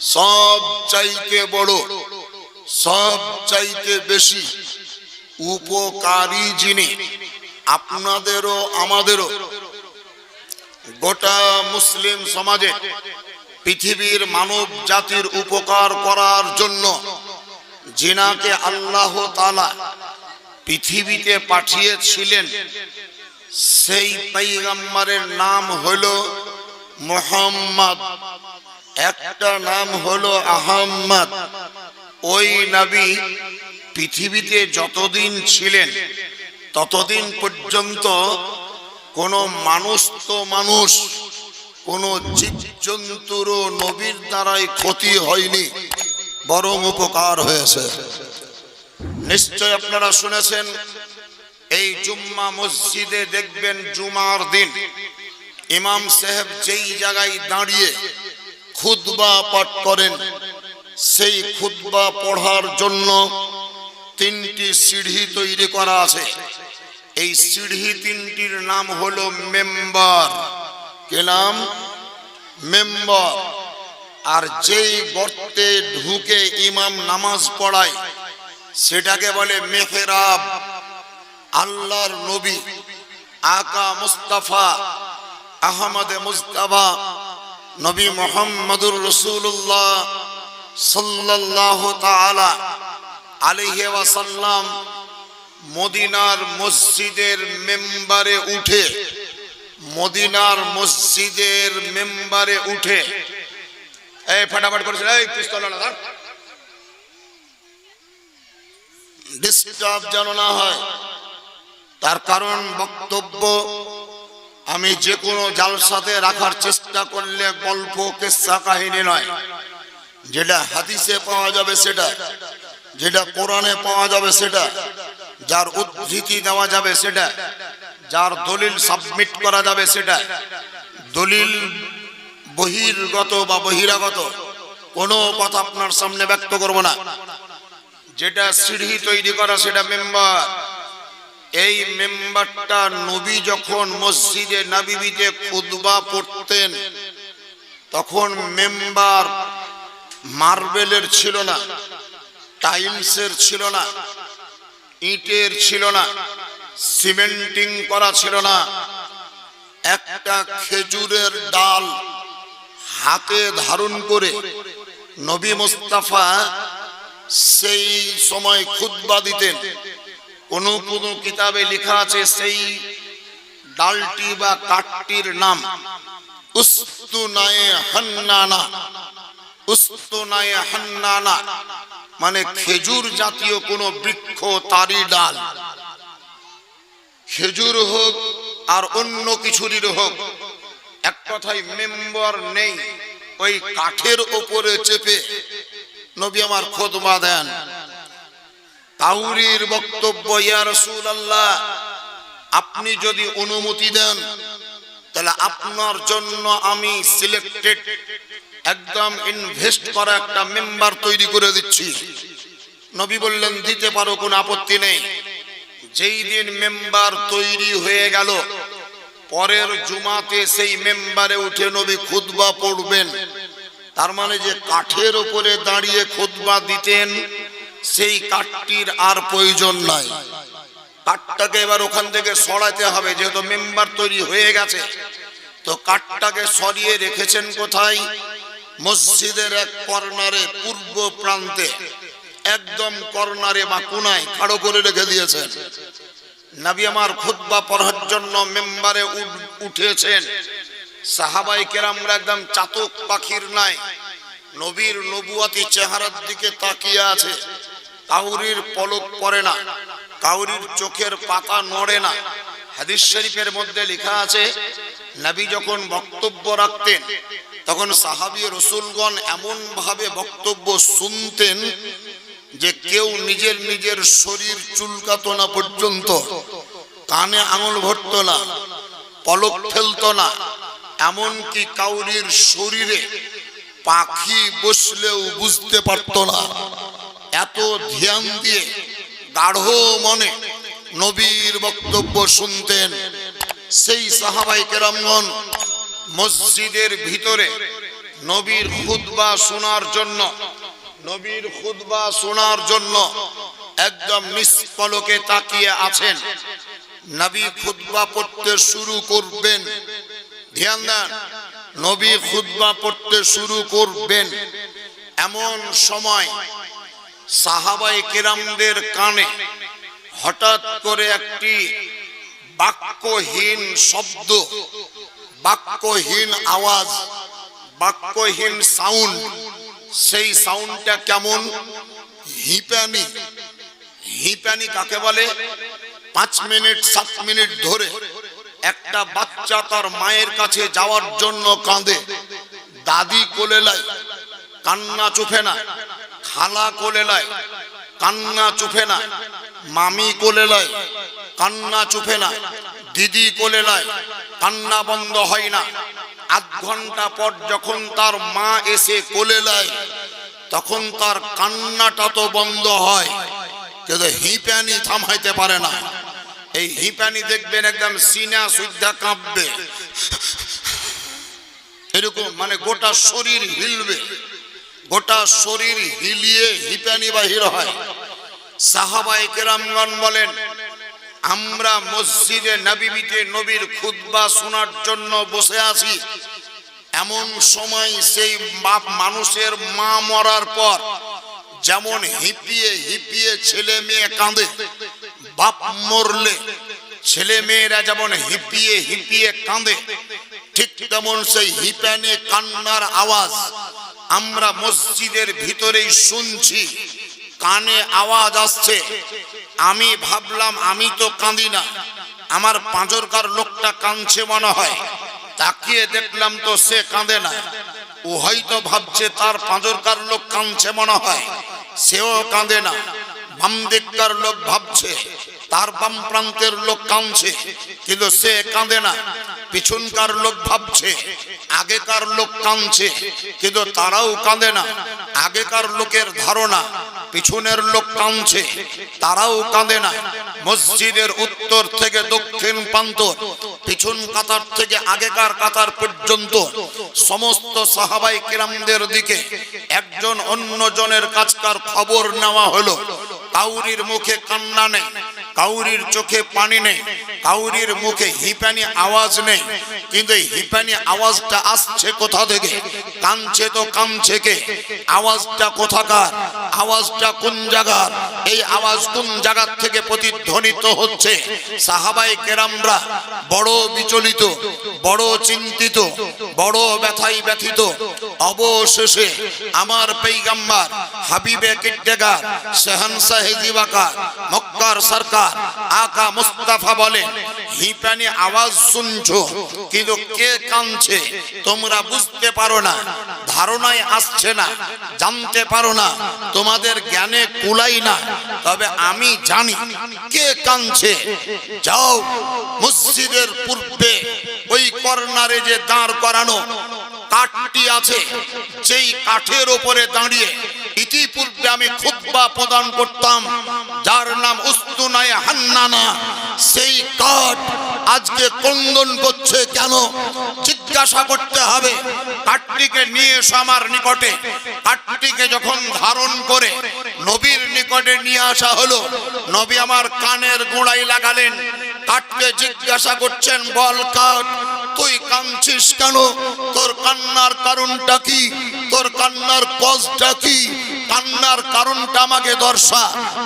সব চাইতে বড়, সব চাইতে বেশি উপকারী যিনি, আপনাদেরও আমাদেরও। গোটা মুসলিম সমাজে পৃথিবীর মানব জাতির উপকার করার জন্য জিনাকে আল্লাহ তালা পৃথিবীতে পাঠিয়েছিলেন, সেই পাইগাম্বারের নাম হলো মোহাম্মদ একটা নাম হলো আহম্মদ। ওই নবী পৃথিবীতে যতদিন ছিলেন, ততদিন পর্যন্ত কোন মানুষ তো মানুষ, কোন জীবজন্তুরও নবীর দ্বারাই ক্ষতি হয়নি, বরং উপকার হয়েছে। নিশ্চয় আপনারা শুনেছেন, এই জুম্মা মসজিদে দেখবেন জুমার দিন, ইমাম সাহেব যেই জায়গায় দাঁড়িয়ে খুতবা পাঠ করেন। সেই খুতবা পড়ার জন্য তিনটি সিঁড়ি তৈরি করা আছে। এই সিঁড়ি তিনটির নাম হলো মেম্বার। কে নাম? মেম্বার। আর যেই গর্তে ঢুকে ইমাম নামাজ পড়ায়, সেটাকে বলে মেহরাব। আল্লাহর নবী আকা মুস্তাফা, আহমদ মুস্তাফা নবী মোহাম্মদুর রসুল্লাহ সাল্লাহ তালা আলিহে ওয়াসাল্লাম মদিনার মসজিদের মেম্বারে উঠে, মদিনার মসজিদের মেম্বারে উঠে, এই ফাটাফাট করেছে এই পিস্তল ডিস্টার্ব যেন না হয়, তার কারণ বক্তব্য আমি যে কোনো জালসাতে রাখার চেষ্টা করলে গল্প, কেসা, কাহিনী নয়। যেটা হাদিসে পাওয়া যাবে সেটা, যেটা কোরআনে পাওয়া যাবে সেটা, যার উদ্ধৃতি দেওয়া যাবে সেটা, যার দলিল সাবমিট করা যাবে সেটা, দলিল বহির্গত বা বহিরাগত, কোনো কথা আপনার সামনে ব্যক্ত করব না। যেটা সিঁড়ি তৈরি করা সেটা মেম্বার এই মেম্বারটা নবী যখন মসজিদে নাবিবিতে খুদবা পড়তেন, তখন মেম্বার মার্বেলের ছিল না, টাইলসের ছিল না, ইটের ছিল না, সিমেন্টিং করা ছিল না। একটা খেজুরের ডাল হাতে ধারণ করে নবী মুস্তাফা সেই সময় খুতবা দিতেন। কোন কোন কিতাবে লেখা আছে সেই ডালটি বা কাঠটির নাম। উস্তুনায়ে হান্নানা। হান্নানা মানে খেজুর জাতীয় কোন বৃক্ষ তারি ডাল। খেজুর হোক আর অন্য কিছুরই হোক, এক কথায় মেম্বর নেই, ওই কাঠের ওপরে চেপে নবী আমার খোদমা দেন। তাউরির বক্তব্য, ইয়া আল্লাহ আপনি যদি অনুমতি দেন, তাহলে আপনার জন্য আমি সিলেক্টেড একদম ইনভেস্ট করা একটা মেম্বার তৈরি করে দিচ্ছি। নবী বললেন, দিতে পারো, কোনো আপত্তি নেই। যেই দিন মেম্বার তৈরি হয়ে গেল, পরের জুমাতে সেই মেম্বারে উঠে নবী খুতবা পড়বেন। তার মানে যে কাঠের উপরে দাঁড়িয়ে খুতবা দিতেন সেই কাঠটির আর প্রয়োজন নাই। কাঠটাকে এবার ওখান থেকে সরাতে হবে, যেহেতু মেম্বার তৈরি হয়ে গেছে। তো কাঠটাকে সরিয়ে রেখেছেন কোথায়? মসজিদের এক কর্নারে, পূর্ব প্রান্তে। একদম কর্নারে বা কোনায় খাড়ো করে রেখে দিয়েছেন। নবী আমার খুতবা পড়ার জন্য মেম্বারে উঠ- উঠেছেন। সাহাবাই কেরামরা একদম চাতক পাখির নাই। নবীর নবুয়াতি চেহারার দিকে তাকিয়ে আছে। কাউরির পলক পড়ে না, কাউরির চোখের পাতা নড়ে না। হাদিস শরীফের মধ্যে লেখা আছে, নবী যখন বক্তব্য রাখতেন, তখন সাহাবী রসুলগণ এমন ভাবে বক্তব্য শুনতেন যে কেউ নিজের নিজের শরীর চুলকাতো না পর্যন্ত, কানে আঙুল ভরত না, পলক ফেলতো না। এমনকি কাউরির শরীরে পাখি বসলেও বুঝতে পারতো না। এত ধ্যান দিয়ে গাঢ় মনে নবীর বক্তব্য শুনতেন। সেই সাহাবাই কেরামগণ মসজিদের ভিতরে নবীর খুতবা শোনার জন্য, নবীর খুতবা শোনার জন্য একদম নিষ্পলকে তাকিয়ে আছেন। নবী খুতবা পড়তে শুরু করবেন। ধ্যান দেন, নবী খুতবা পড়তে শুরু করবেন। এমন সময় সাহাবাই কেরামদের কানে হঠাৎ করে একটি বাক্যহীন শব্দ, বাক্যহীন আওয়াজ, বাক্যহীন সাউন্ড। সেই সাউন্ডটা কেমন? হিপানি হিপানি কাকে বলে? পাঁচ মিনিট, সাত মিনিট ধরে একটা বাচ্চা তার মায়ের কাছে যাওয়ার জন্য কাঁদে। দাদি কোলে লাই, কান্না চুফে না খালা কোলে লাই কান্না চুফে না, মামি কোলে লয়, কান্না চুফে না, দিদি কোলে লয়, কান্না বন্ধ হয় না। আধ ঘণ্টা পর যখন তার মা এসে কোলে লাই তখন তার কান্নাটা তো বন্ধ হয়, কিন্তু হিপ্যানি থামাইতে পারে না। এই হিপ্যানি দেখবেন একদম সিনা সুদ্ধা কাঁপবে। এরকম মানে গোটা শরীর হিলবে। গোটা শরীর হিলিয়ে হিপ্যানি বাহির হয়। সাহাবাই কেরামগণ বলেন, আমরা মসজিদে নাবিবিতে নবীর খুতবা শোনার জন্য বসে আছি। এমন সময় সেই মানুষের মা মরার পর যেমন হিপিয়ে হিপিয়ে ছেলে মেয়ে কাঁদে, বাপ মরলে ছেলে মেয়েরা যেমন হিপিয়ে হিপিয়ে কাঁদে, ঠিক তেমন সেই হিপানে কান্নার আওয়াজ আমরা মসজিদের ভিতরেই শুনছি, কানে আওয়াজ আসছে। আমি ভাবলাম, আমি তো কাঁদি না। আমার পাঁজরকার লোকটা কাঁদছে মনে হয়। তাকিয়ে দেখলাম তো সে কাঁদে না। ও হয়তো ভাবছে তার পাঁজরকার লোক কাঁদছে মনে হয়। সেও কাঁদে না। বাম লোক ভাবছে তার বাম প্রান্তের লোক কাঁদছে, কিন্তু সে কাঁদে না। পিছনকার লোক ভাবছে, আগেকার লোক কাঁদছে, কিন্তু তারাও কাঁদে না। আগেকার লোকের ধারণা, পিছনের লোক কাঁদছে, তারাও কাঁদে না। মসজিদের উত্তর থেকে দক্ষিণ প্রান্ত, পিছন কাতার থেকে আগেকার কাতার পর্যন্ত, সমস্ত সাহাবাই কিরামদের দিকে একজন অন্য জনের কাজকার খবর নেওয়া হলো। কাউরির মুখে কান্না নেই কাউরির চোখে পানি নেই, কাউরির মুখে হিপানি আওয়াজ নেই, কিন্তু এই হিপানি আওয়াজটা আসছে কোথা থেকে? কানছে তো কানছে কে? আওয়াজটা কোথাকার? আওয়াজটা কোন জায়গার? এই আওয়াজ কোন জায়গার থেকে প্রতিধ্বনিত হচ্ছে? সাহাবাই কেরামরা বড় বিচলিত, বড় চিন্তিত, বড় ব্যথাই ব্যথিত। অবশেষে আমার পেইগাম্বার হাবিবে কিড্ডেগার সেহানসা হেজিবাকার মক্কার সরকার, আকা মুস্তাফা বলেন হিপানি আওয়াজ শুনছো, কিন্তু কে কানছে তোমরা বুঝতে পারো না, ধারণায় আসছে না, জানতে পারো না, তোমাদের জ্ঞানে কুলাই না। তবে আমি জানি কে কাঁদছে। যাও, মসজিদের পূর্বে ওই কর্নারে যে দাঁড় করানো কাঠটি আছে সেই কাঠের ওপরে দাঁড়িয়ে ইতিপূর্বে আমি খুতবা প্রদান করতাম, যার নাম উস্তুনায় হান্নানা। সেই কাঠ আজকে কন্দন করছে কেন? জিজ্ঞাসা করতে হবে। কাঠটিকে নিয়ে এসো আমার নিকটে। কাঠটিকে যখন ধারণ করে নবীর নিকটে নিয়ে আসা হলো, নবী আমার কানের গোড়াই লাগালেন। কাঠকে জিজ্ঞাসা করছেন, বল কাঠ তুই কাঁদছিস কেন? তোর কান্নার কারণটা কি? তোর কান্নার কজটা কি? কান্নার কারণটা আমাকে দর্শা।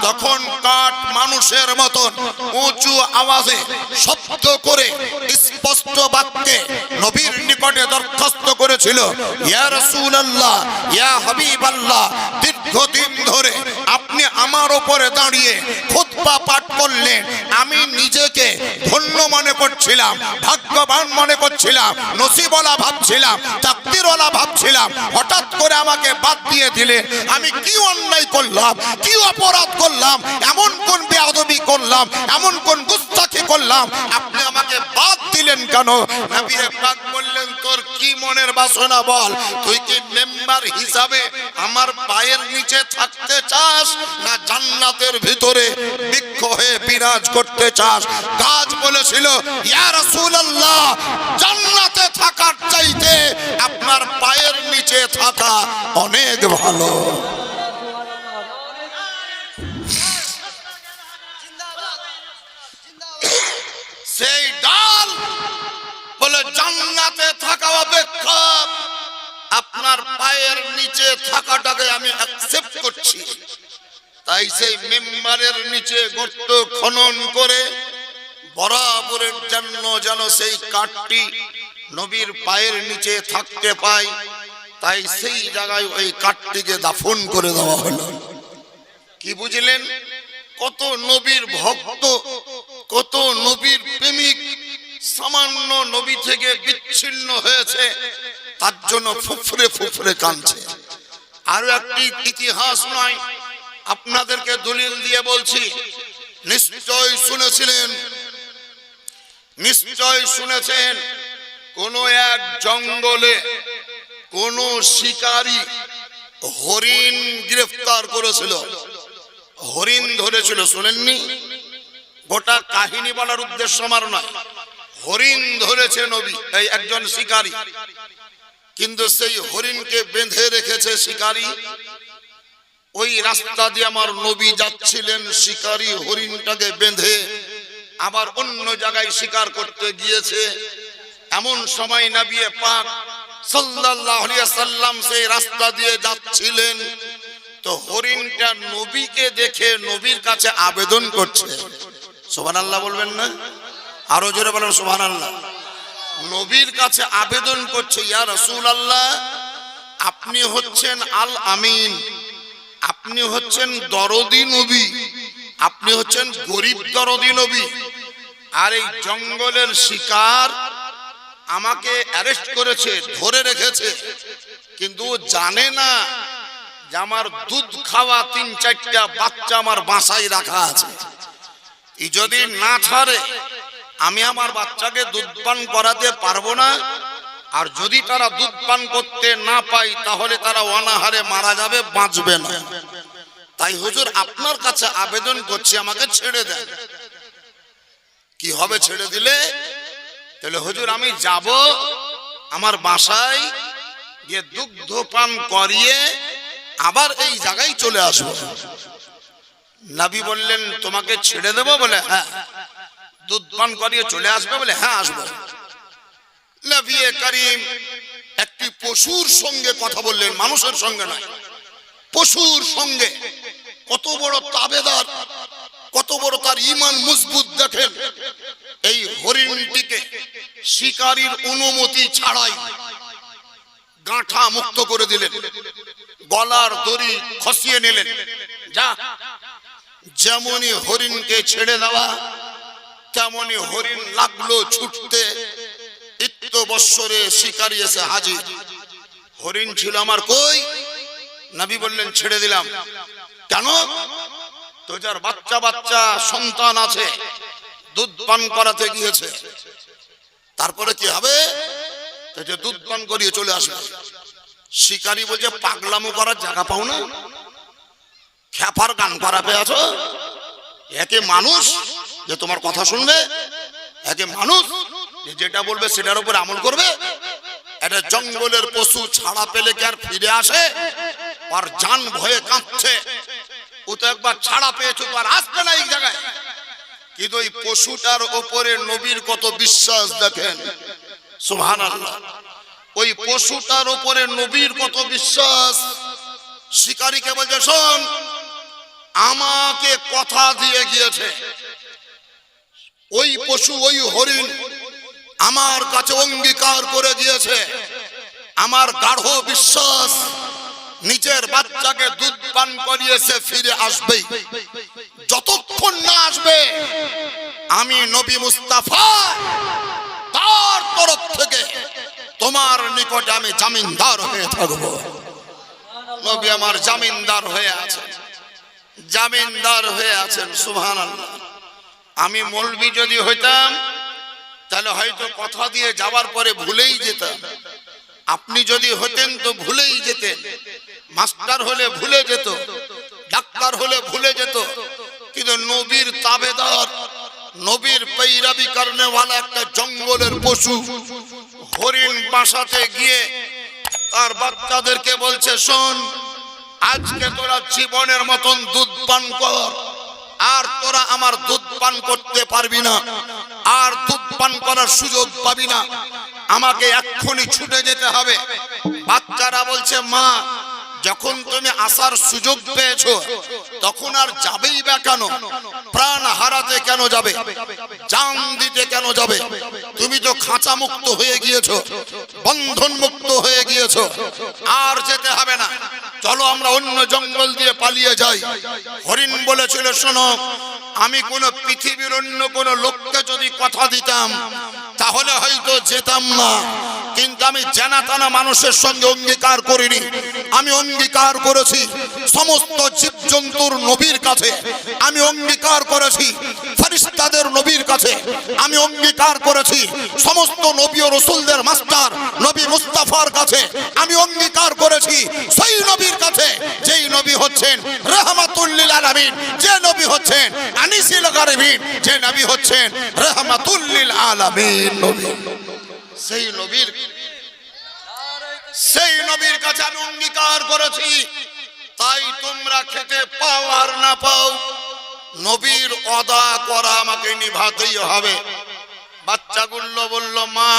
তখন কাঠ মানুষের মতন উঁচু আওয়াজে শব্দ করে স্পষ্ট বাক্যে নবীর নিকটে দরখাস্ত করেছিল, ইয়া রাসূলুল্লাহ, ইয়া হাবিবাল্লাহ দীর্ঘদিন ধরে আপনি আমার ওপরে দাঁড়িয়ে খুতবা পাঠ করলেন, আমি নিজেকে ধন্য মনে করছিলাম, ভাগ্যবান মনে করছিলাম নসিবলা ভাবছিলাম চাকরিওয়ালা ভাবছিলাম, হঠাৎ করে আমাকে বাদ দিয়ে দিলে আমি কি অন্যায় করলাম, কি অপরাধ করলাম, এমন কোন বেয়াদবি করলাম, এমন কোন গুস্তাখি করলাম, আপনি আমাকে বাদ দিলেন কেন? নবীরে পাক বললেন, তোর কি মনের বাসনা বল? তুই কি মেম্বার হিসাবে আমার পায়ের নিচে থাকতে চাস না জান্নাতের ভিতরে বৃক্ষ হয়ে বিরাজ করতে চাস? কাজ বলেছিল, ইয়া রাসূলুল্লাহ, জান্নাতে থাকার চাই চাইতে আপনার পায়ের নিচে থাকা অনেক ভালো। সেই ডাল বলে জান্নাতে থাকা অপেক্ষা। আপনার পায়ের নিচে থাকাটাকে আমি অ্যাকসেপ্ট করছি। তাই সেই মেম্বারের নিচে গর্ত খনন করে বরাবরের জন্য যেন সেই কাঠটি নবীর পায়ের নিচে থাকতে পায় তাই সেই জায়গায় ওই কাঠটিকে দাফন করে দেওয়া হলো। কি বুঝলেন? কত নবীর ভক্ত কত নবীর প্রেমিক সামান্য নবী থেকে বিচ্ছিন্ন হয়েছে, তার জন্য ফুফরে ফুফরে কাঁদছে। আরও একটি ইতিহাস নয়, আপনাদেরকে দলিল দিয়ে বলছি নিশ্চয় শুনেছিলেন নিশ্চয় শুনেছেন, কোন এক জঙ্গলে কোন শিকারী হরিণ গ্রেফতার করেছিল। হরিণ ধরেছিল, শুনেননি? গোটা কাহিনী বলার উদ্দেশ্য আমার নয়। হরিণ ধরেছে নবী, এই একজন শিকারী। কিন্তু সেই হরিণকে বেঁধে রেখেছে শিকারী। ওই রাস্তা দিয়ে আমার নবী যাচ্ছিলেন শিকারী হরিণটাকে বেঁধে। আবার অন্য জায়গায় শিকার করতে গিয়েছে। এমন সময় নাবিয়ে পাক সাল্লাম সেই রাস্তা দিয়ে যাচ্ছিলেন। তো হরিণটা নবীকে দেখে নবীর কাছে আবেদন করছে। সুবহানাল্লাহ বলবেন না? আরও জোরে বলেন আল্লাহ নবীর কাছে আবেদন করছে, ইয়া রসুল রাসূলুল্লাহ, আপনি হচ্ছেন আল আমিন আপনি হচ্ছেন দরদি নবী, আপনি হচ্ছেন গরিব দরদি নবী, আর এই জঙ্গলের শিকার আমাকে অ্যারেস্ট করেছে, ধরে রেখেছে, কিন্তু ও জানে না যে আমার দুধ খাওয়া তিন চারটা বাচ্চা আমার বাসায় রাখা আছে। যদি না ছাড়ে, আমি আমার বাচ্চাকে দুধ পান করাতে পারব না। আর যদি তারা দুধ পান করতে না পাই তাহলে তারা অনাহারে মারা যাবে, বাঁচবে না। তাই হুজুর, আপনার কাছে আবেদন করছি, আমাকে ছেড়ে দেন। কি হবে ছেড়ে দিলে? তাহলে হুজুর, আমি যাব আমার বাসায় গিয়ে দুগ্ধ পান করিয়ে আবার এই জায়গায় চলে আসব। নাবি বললেন, তোমাকে ছেড়ে দেবো বলে? হ্যাঁ। দুধ পান করিয়ে চলে আসবে বলে? হ্যাঁ আসব। নবিয়ে করিম একটি পশুর সঙ্গে কথা বললেন, মানুষের সঙ্গে নয়, পশুর সঙ্গে। কত বড় তাবেদার, কত বড় তার ইমান মজবুত দেখেন। এই হরিণটিকে শিকারীর অনুমতি ছাড়াই গাঁঠা মুক্ত করে দিলেন, গলার দড়ি খসিয়ে নিলেন। যা যেমনই হরিণকে ছেড়ে দেওয়া, তেমনই হরিণ লাগল ছুটতে। ইত্য বৎসরে শিকারি এসে হাজির। হরিণ ছিল আমার কই? নাবি বললেন, ছেড়ে দিলাম। কেন? তো যার বাচ্চা বাচ্চা সন্তান আছে, দুধ পান করাতে গিয়েছে। তারপরে কি হবে? দুধ পান করিয়ে চলে আসবে। শিকারি বলছে, পাগলামো করার জায়গা পাও না? খ্যাপার গান করা পেয়ে আছো? একে মানুষ যে তোমার কথা শুনবে একে মানুষ যে যেটা বলবে সেটার উপর আমল করবে। এটা জঙ্গলের পশু ছাড়া পেলে কি আর ফিরে আসে? আর জান ভয়ে কাঁপছে। ও তো একবার ছাড়া পেয়েছে আর আসবে না এই জায়গায়। কিন্তু ওই পশুটার ওপরে নবীর কত বিশ্বাস দেখেন? সুহান ওই পশুটার ওপরে নবীর কত বিশ্বাস? শিকারী শিকারীকে বলছে, শোন আমাকে কথা দিয়ে গিয়েছে। ওই পশু, ওই হরিণ আমার কাছে অঙ্গীকার করে দিয়েছে আমার গাঢ় বিশ্বাস নিজের বাচ্চাকে দুধ পান করিয়েছে ফিরে আসবেই। যতক্ষণ না আসবে, আমি নবী মুস্তাফা তার তরফ থেকে তোমার নিকটে আমি জামিনদার হয়ে থাকব। নবী আমার জামিনদার হয়ে আছেন। জামিনদার হয়ে আছেন সুহান আমি মলবি যদি হইতাম, তাহলে হয়তো কথা দিয়ে যাবার পরে ভুলেই যেতাম। আপনি যদি হতেন তো ভুলেই যেতেন। মাস্টার হলে ভুলে যেত, ডাক্তার হলে ভুলে যেত। কিন্তু নবীর তাবেদার, নবীর পৈরাবি করনেওয়ালা একটা জঙ্গলের পশু, হরিণ বাসাতে গিয়ে তার বাচ্চাদেরকে বলছে, শোন আজকে তোরা জীবনের মতন দুধ পান কর। আর তোরা আমার দুধ পান করতে পারবি না। আর দুধ পান করার সুযোগ পাবি না। আমাকে এক্ষুনি ছুটে যেতে হবে। বাচ্চারা বলছে, মা যখন তুমি আসার সুযোগ পেয়েছ, তখন আর যাবেই বা কেন? প্রাণ হারাতে কেন যাবে? জান দিতে কেন যাবে? তুমি তো খাঁচা মুক্ত হয়ে গিয়েছো বন্ধন মুক্ত হয়ে গিয়েছো, আর যেতে হবে না। চলো আমরা অন্য জঙ্গল দিয়ে পালিয়ে যাই। হরিণ বলেছিল, শোনো, আমি কোন পৃথিবীর অন্য কোন লোককে যদি কথা দিতাম তাহলে হয়তো যেতাম না। কিন্তু আমি জানা মানুষের সঙ্গে অঙ্গীকার করিনি। আমি অঙ্গীকার করেছি সমস্ত জীবজন্তুর নবীর কাছে। আমি অঙ্গীকার করেছি ফরিস্তাদের নবীর কাছে। আমি অঙ্গীকার করেছি সমস্ত নবী ও রসুলদের মাস্টার নবী মুস্তাফার কাছে। আমি অঙ্গীকার করেছি সেই নবীর কাছে। যেই নবী হচ্ছেন রহমাতুল্লিল আলামিন। যে নবী হচ্ছেন আনিসিল গারিবিন। যে নবী হচ্ছেন রহমাতুল্লিল আলামিন। সেই নবীর কাছে আমি অঙ্গীকার করেছি। তাই তোমরা খেতে পাও আর না পাও, নবীর অদা করা আমাকে নিভাতেই হবে। বাচ্চাগুলো বলল, মা,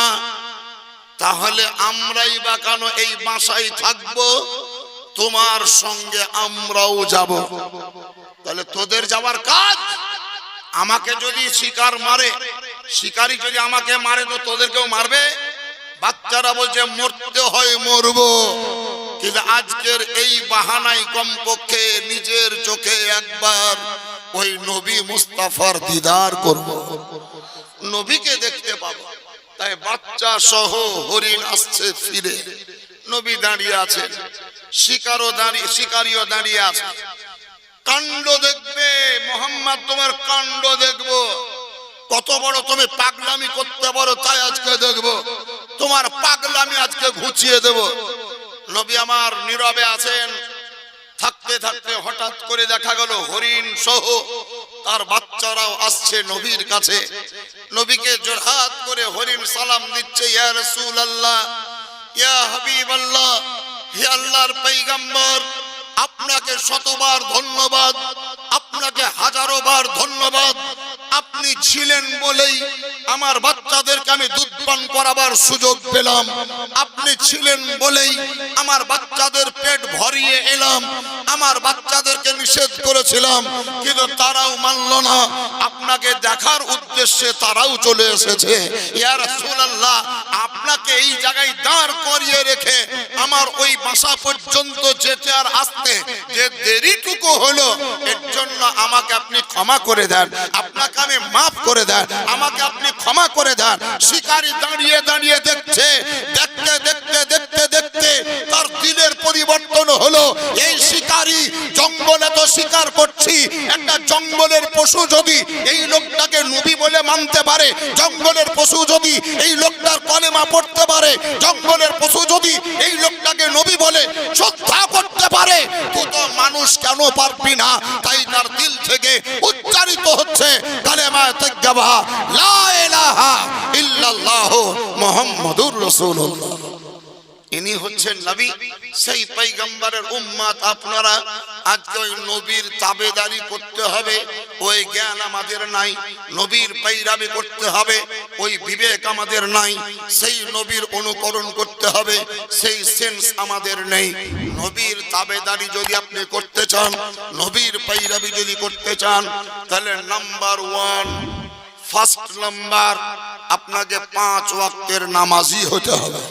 তাহলে আমরাই বা কেন এই বাসায় থাকব? তোমার সঙ্গে আমরাও যাব। তাহলে তোদের যাওয়ার কাজ? আমাকে যদি শিকার মারে শিকারি যদি আমাকে মারে তো তোদেরকেও মারবে? বাচ্চারা বলছে, মরতে হয়, মরবো। কিন্তু আজকের এই বাহানাই কমপক্ষে নিজের চোখে একবার ওই নবী মুস্তাফার দিদার করব। নবীকে দেখতে পাবো। তাই বাচ্চা সহ হরিণ আসছে ফিরে। নবী দাঁড়িয়ে আছে। শিকারও দাঁড়িয়ে, শিকারিও দাঁড়িয়ে আছে। কাণ্ড দেখবে, মোহাম্মদ তোমার কাণ্ড দেখব। কত বড় তুমি পাগলামি করতে পারো তাই আজকে দেখব। তোমার পাগলামি আজকে ঘুচিয়ে দেব। নবী আমার নীরবে আছেন। থাকতে থাকতে হঠাৎ করে দেখা গেল হরিণ সহ তার বাচ্চারাও আসছে নবীর কাছে। নবীকে জোরহাত করে হরিণ সালাম দিচ্ছে, ইয়া রাসূলুল্লাহ, ইয়া হাবিব আল্লাহ হে আল্লাহর পয়গম্বর আপনাকে শতবার ধন্যবাদ, আপনাকে হাজারো বার ধন্যবাদ আপনি ছিলেন বলেই আমার বাচ্চাদেরকে আমি দুধ পান করাবার সুযোগ পেলাম। আপনি ছিলেন বলেই আমার বাচ্চাদের পেট ভরিয়ে এলাম। আমার বাচ্চাদেরকে নিষেধ করেছিলাম, কিন্তু তারাও মানল না। আপনাকে দেখার উদ্দেশ্যে তারাও চলে এসেছে। আপনাকে এই জায়গায় দাঁড় করিয়ে রেখে আমার ওই বাসা পর্যন্ত যেতে আর আসতে যে দেরিটুকু হলো জন্য আমাকে আপনি ক্ষমা করে দেন। আপনাকে আমি মাফ করে দেন। আমাকে আপনি ক্ষমা করে দেন। শিকারি দাঁড়িয়ে দাঁড়িয়ে দেখছে, দেখতে দেখতে দেখতে দেখতে তার দিলের পরিবর্তন হলো, এই শিকারি জঙ্গলে তো শিকার করছি। একটা জঙ্গলের পশু যদি এই লোকটাকে নবী বলে মানতে পারে, জঙ্গলের পশু যদি এই লোকটার কলেমা পড়তে পারে, জঙ্গলের পশু যদি এই লোকটাকে নবী বলে শ্রদ্ধা করতে পারে তো মানুষ কেন পারবি না? তাই তার দিল থেকে উচ্চারিত হচ্ছে কালেমা তাজ্জাবা লা ইলাহা ইল্লাল্লাহ মুহাম্মাদুর রাসূলুল্লাহ। ইনি হচ্ছেন নবী। সেই পৈগম্বরের উম্মাত আপনারা, আজকে ওই নবীর তাবেদারি করতে হবে, ওই জ্ঞান আমাদের নাই, নবীর পৈরাবি করতে হবে, ওই বিবেক আমাদের নাই, সেই নবীর অনুকরণ করতে হবে, সেই সেন্স আমাদের নেই। নবীর তাবেদারি যদি আপনি করতে চান, নবীর পৈরাবি যদি করতে চান, তাহলে নাম্বার ওয়ান ফার্স্ট নাম্বার আপনাকে পাঁচ ওয়াক্তের নামাজি হতে হবে।